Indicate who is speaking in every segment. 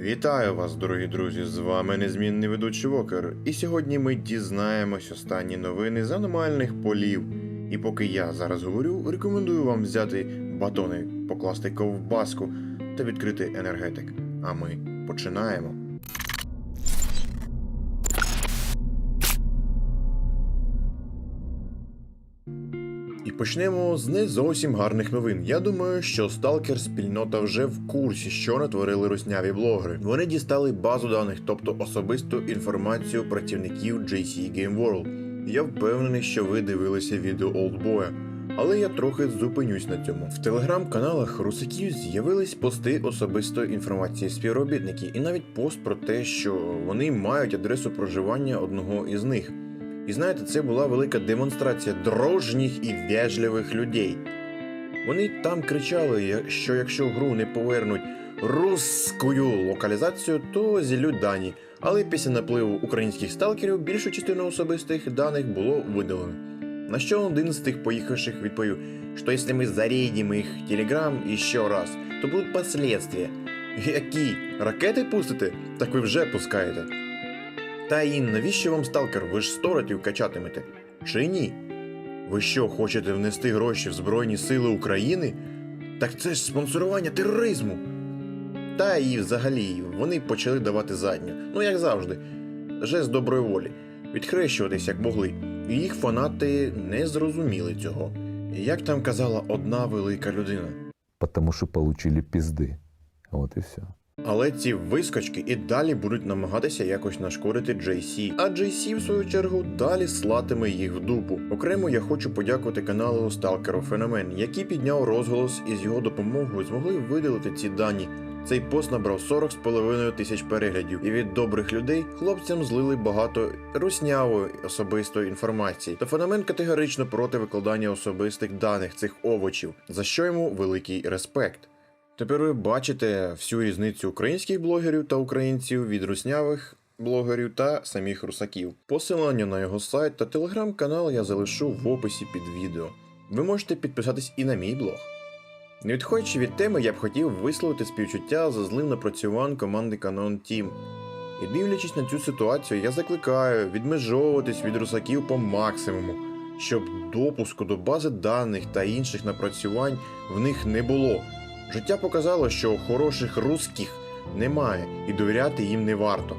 Speaker 1: Вітаю вас, дорогі друзі! З вами незмінний ведучий Вокер. І сьогодні ми дізнаємось останні новини з аномальних полів. І поки я зараз говорю, рекомендую вам взяти батони, покласти ковбаску та відкрити енергетик. А ми починаємо. І почнемо з не зовсім гарних новин. Я думаю, що сталкер спільнота вже в курсі, що натворили русняві блогери. Вони дістали базу даних, тобто особисту інформацію працівників JC Game World. Я впевнений, що ви дивилися відео Олдбоя. Але я трохи зупинюсь на цьому. В телеграм-каналах русаків з'явились пости особистої інформації співробітників, і навіть пост про те, що вони мають адресу проживання одного із них. І знаєте, це була велика демонстрація дружніх і вежливих людей. Вони там кричали, що якщо гру не повернуть русскую локалізацію, то зілють дані. Але після напливу українських сталкерів більшу частину особистих даних було видалено. На що один з тих поїхавших відповів, що якщо ми зарядимо їх телеграм іще раз, то будуть последствия. Які? Ракети пустите? Так ви вже пускаєте. Та і навіщо вам сталкер? Ви ж сто років качатимете. Чи ні? Ви що, хочете внести гроші в Збройні Сили України? Так це ж спонсорування тероризму. Та і взагалі вони почали давати задню, ну як завжди, жест доброї волі, відхрещуватись як могли. І їх фанати не зрозуміли цього. Як там казала одна велика людина.
Speaker 2: потому что получили пизды. Вот и все.
Speaker 1: Але ці вискочки і далі будуть намагатися якось нашкодити JC, а JC, в свою чергу, далі слатиме їх в дупу. Окремо я хочу подякувати каналу Stalker Феномен, який підняв розголос і з його допомогою змогли видалити ці дані. Цей пост набрав 40,5 тисяч переглядів, і від добрих людей хлопцям злили багато руснявої особистої інформації. Та феномен категорично проти викладання особистих даних цих овочів, за що йому великий респект. Тепер ви бачите всю різницю українських блогерів та українців від руснявих блогерів та самих русаків. Посилання на його сайт та телеграм-канал я залишу в описі під відео. Ви можете підписатись і на мій блог. Не відходячи від теми, я б хотів висловити співчуття за злим напрацювань команди Canon Team. І дивлячись на цю ситуацію, я закликаю відмежовуватись від русаків по максимуму, щоб допуску до бази даних та інших напрацювань в них не було. Життя показало, що хороших русських немає і довіряти їм не варто.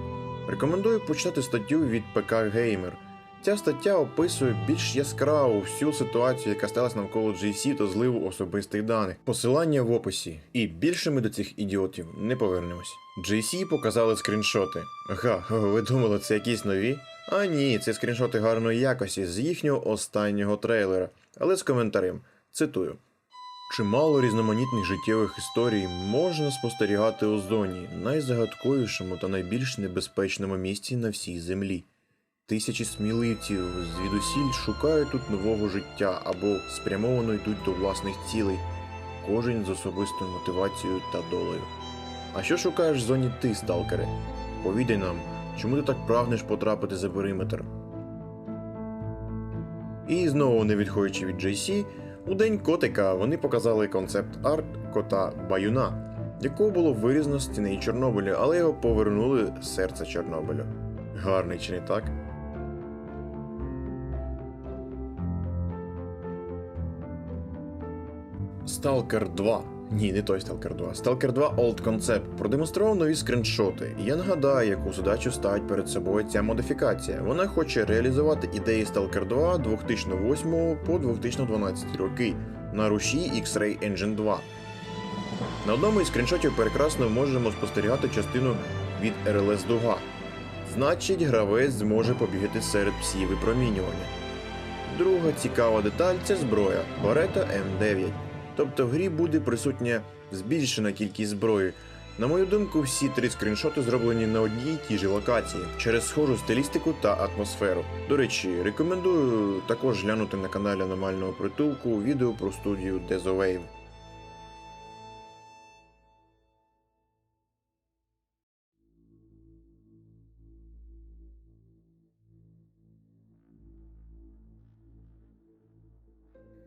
Speaker 1: Рекомендую почитати статтю від ПК Геймер. Ця стаття описує більш яскраво всю ситуацію, яка сталася навколо GC та зливу особистих даних. Посилання в описі. І більше ми до цих ідіотів не повернемось. GC показали скріншоти. Ага, ви думали, це якісь нові? А ні, це скріншоти гарної якості з їхнього останнього трейлера, але з коментарем. Цитую. Чимало різноманітних життєвих історій можна спостерігати у зоні, найзагадковішому та найбільш небезпечному місці на всій землі. Тисячі сміливців звідусіль шукають тут нового життя або спрямовано йдуть до власних цілей, кожен з особистою мотивацією та долею. А що шукаєш в зоні ти, сталкере? Повідай нам, чому ти так прагнеш потрапити за периметр? І знову не відходячи від JC, у день котика вони показали концепт арт кота Баюна, якого було вирізано з стіни Чорнобилю, але його повернули з серця Чорнобилю. Гарний чи не так? Сталкер 2. Ні, не той Stalker 2. Stalker 2 Old Concept продемонстрував нові скріншоти. І я нагадаю, яку задачу ставить перед собою ця модифікація. Вона хоче реалізувати ідеї Stalker 2 2008 по 2012 роки на руші X-Ray Engine 2. На одному із скріншотів прекрасно можемо спостерігати частину від RLS Дуга. Значить, гравець зможе побігати серед псів випромінювання. Друга цікава деталь це зброя Beretta M9. Тобто в грі буде присутня збільшена кількість зброї. На мою думку, всі три скріншоти зроблені на одній і тій же локації через схожу стилістику та атмосферу. До речі, рекомендую також глянути на каналі аномального притулку відео про студію Dezowave.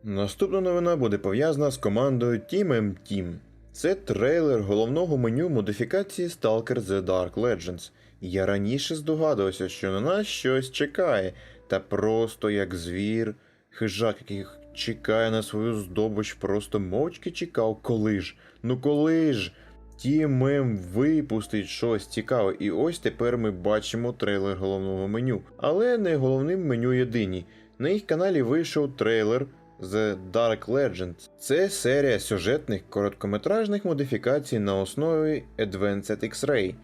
Speaker 1: Наступна новина буде пов'язана з командою Team M Team. Це трейлер головного меню модифікації Stalker The Dark Legends. Я раніше здогадувався, що на нас щось чекає, та просто як звір, хижак, який чекає на свою здобич, просто мовчки чекав, коли ж, ну коли ж. Тімем випустить щось цікаве, і ось тепер ми бачимо трейлер головного меню. Але не головним меню єдині. На їх каналі вийшов трейлер The Dark Legends. Це серія сюжетних короткометражних модифікацій на основі Advanced X-Ray.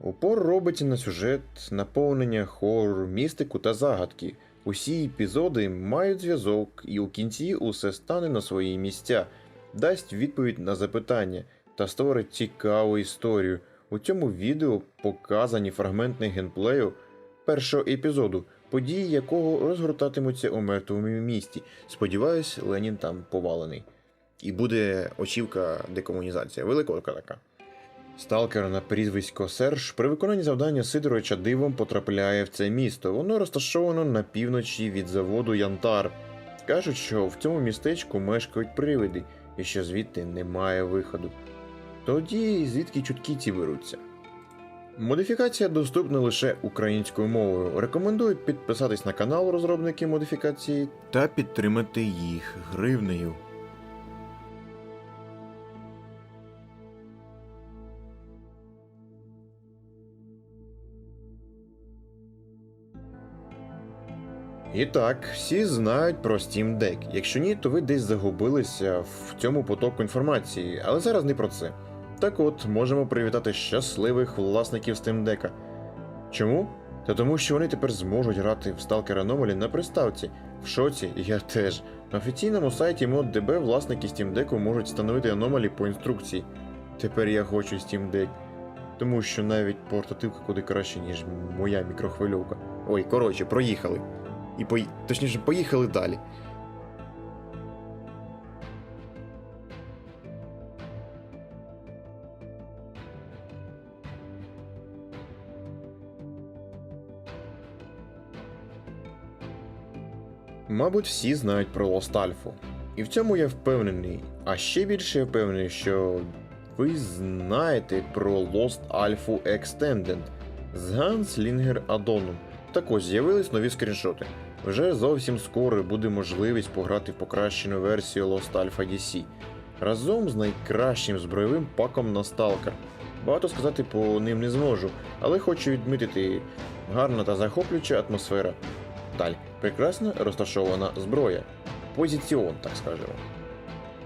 Speaker 1: Упор робиться на сюжет, наповнення хоррор, містику та загадки. Усі епізоди мають зв'язок, і у кінці усе стане на свої місця, дасть відповідь на запитання та створить цікаву історію. У цьому відео показані фрагменти геймплею першого епізоду, події якого розгортатимуться у мертвому місті. Сподіваюсь, Ленін там повалений. І буде очівка декомунізація. Велика така. Сталкер на прізвисько Серж при виконанні завдання Сидоровича дивом потрапляє в це місто. Воно розташовано на півночі від заводу Янтар. Кажуть, що в цьому містечку мешкають привиди і що звідти немає виходу. Тоді звідки чутки ці беруться? Модифікація доступна лише українською мовою. Рекомендую підписатись на канал розробників модифікації та підтримати їх гривнею. І так, всі знають про Steam Deck. Якщо ні, то ви десь загубилися в цьому потоку інформації, але зараз не про це. Так от, можемо привітати щасливих власників Steam Deck. Чому? Та тому, що вони тепер зможуть грати в Stalker Anomaly на приставці. В шоці, я теж. На офіційному сайті ModDB власники Steam Deck можуть встановити Anomaly по інструкції. Тепер я хочу Steam Deck. Тому що навіть портативка куди краще, ніж моя мікрохвильовка. Ой, коротше, проїхали. І пої... точніше, поїхали далі. Мабуть, всі знають про Lost Alpha. І в цьому я впевнений. А ще більше я впевнений, що ви знаєте про Lost Alpha Extended з Ганслінгер Адоном. Так ось з'явились нові скріншоти. Вже зовсім скоро буде можливість пограти в покращену версію Lost Alpha DC разом з найкращим збройовим паком на Stalker. Багато сказати по ним не зможу, але хочу відмітити гарна та захоплююча атмосфера. Далі прекрасно розташована зброя. Позиціон, так скажемо.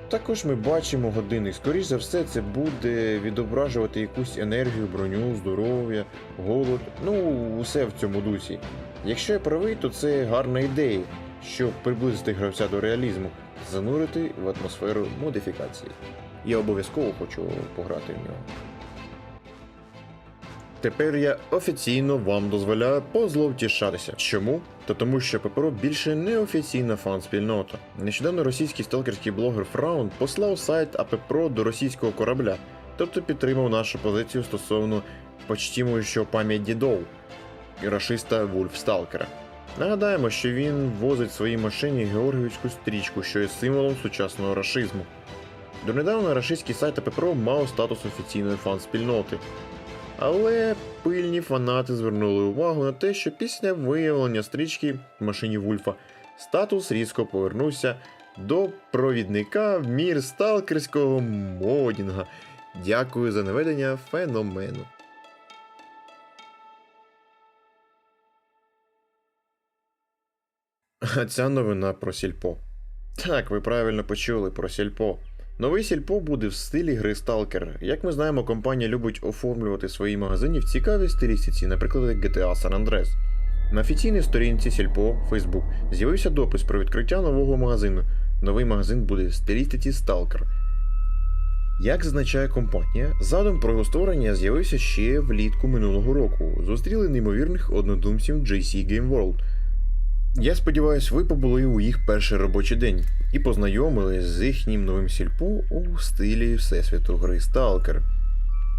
Speaker 1: Також ми бачимо годинник. Скоріше за все, це буде відображувати якусь енергію, броню, здоров'я, голод, ну, усе в цьому дусі. Якщо я правий, то це гарна ідея, щоб приблизити гравця до реалізму, занурити в атмосферу модифікації. Я обов'язково хочу пограти в нього. Тепер я офіційно вам дозволяю позловтішатися. Чому? Та тому, що ППРО більше не офіційна фан-спільнота. Нещодавно російський сталкерський блогер Фраун послав сайт АППРО до російського корабля, тобто підтримав нашу позицію стосовно почтімуючого пам'ять дідов і рашиста Вульф Сталкера. Нагадаємо, що він возить в своїй машині георгіївську стрічку, що є символом сучасного рашизму. Донедавна рашистський сайт АППРО мав статус офіційної фан-спільноти. Але пильні фанати звернули увагу на те, що після виявлення стрічки в машині Вульфа статус різко повернувся до провідника в мір сталкерського модінга. Дякую за наведення феномену. А ця новина про сільпо. Так, ви правильно почули про сільпо. Новий сільпо буде в стилі гри Stalker. Як ми знаємо, компанія любить оформлювати свої магазині в цікавій стилістиці, наприклад, GTA San Andreas. На офіційній сторінці Сільпо Facebook з'явився допис про відкриття нового магазину. Новий магазин буде в стилістиці Stalker. Як зазначає компанія, задум про його створення з'явився ще влітку минулого року. Зустріли неймовірних однодумців JC Game World. Я сподіваюся, ви побули у їх перший робочий день і познайомились з їхнім новим сільпо у стилі Всесвіту гри Stalker.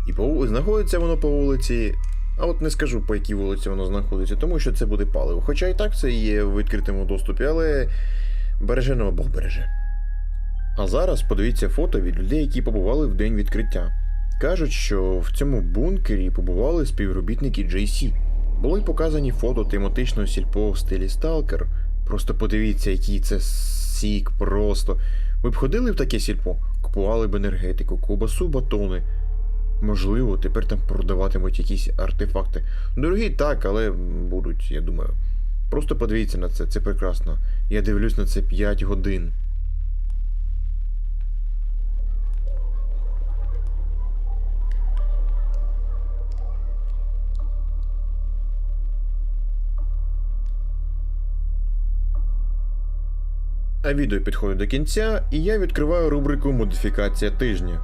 Speaker 1: І по, знаходиться воно по вулиці. А от не скажу по якій вулиці воно знаходиться, тому що це буде паливо. Хоча і так це є в відкритому доступі, але береже нам Бог береже. А зараз подивіться фото від людей, які побували в день відкриття. Кажуть, що в цьому бункері побували співробітники JC. Були показані фото тематичного сільпо в стилі Сталкер. Просто подивіться, який це сік просто. Ви б ходили в таке сільпо, купували б енергетику, ковбасу, батони. Можливо, тепер там продаватимуть якісь артефакти. Дорогі так, але будуть, я думаю. Просто подивіться на це, це прекрасно. Я дивлюсь на це 5 годин. А відео підходить до кінця, і я відкриваю рубрику Модифікація тижня.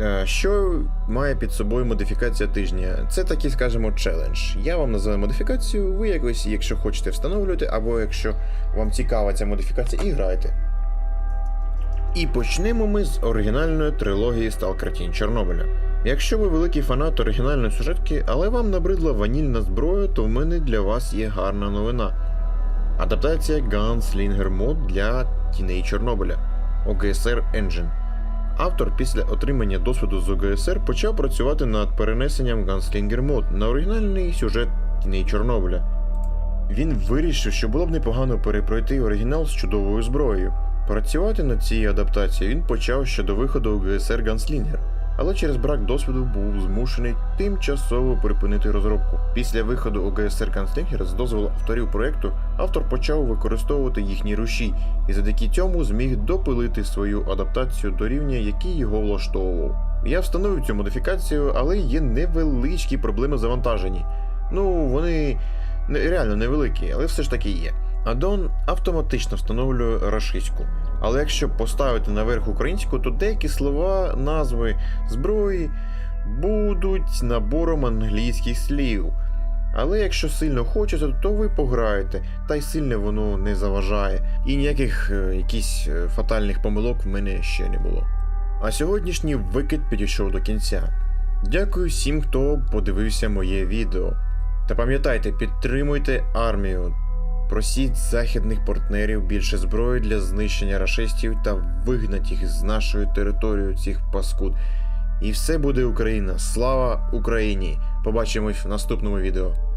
Speaker 1: Е, Що має під собою модифікація тижня? Це такий, скажімо, челендж. Я вам називаю модифікацію, ви якось, якщо хочете, встановлюєте, або якщо вам цікава ця модифікація, і граєте. І почнемо ми з оригінальної трилогії Stalker Тінь Чорнобиля. Якщо ви великий фанат оригінальної сюжетки, але вам набридла ванільна зброя, то в мене для вас є гарна новина. Адаптація Gunslinger Mod для тіней Чорнобиля OGSR Engine. Автор після отримання досвіду з OGSR почав працювати над перенесенням Gunslinger Mod на оригінальний сюжет тіней Чорнобиля. Він вирішив, що було б непогано перепройти оригінал з чудовою зброєю. Працювати над цією адаптацією він почав ще до виходу OGSR Gunslinger, але через брак досвіду був змушений тимчасово припинити розробку. Після виходу OGSR Gunslinger з дозволу авторів проекту автор почав використовувати їхні руші і завдяки цьому зміг допилити свою адаптацію до рівня, який його влаштовував. Я встановив цю модифікацію, але є невеличкі проблеми завантажені. Ну, вони реально невеликі, але все ж таки є. Аддон автоматично встановлює рашиську. Але якщо поставити наверх українську, то деякі слова, назви зброї будуть набором англійських слів. Але якщо сильно хочете, то ви пограєте, та й сильно воно не заважає. І ніяких е, якісь е, фатальних помилок в мене ще не було. А сьогоднішній викид підійшов до кінця. Дякую всім, хто подивився моє відео. Та пам'ятайте, підтримуйте армію. Просіть західних партнерів більше зброї для знищення рашистів та вигнать їх з нашої території цих паскуд. І все буде Україна. Слава Україні! Побачимось в наступному відео.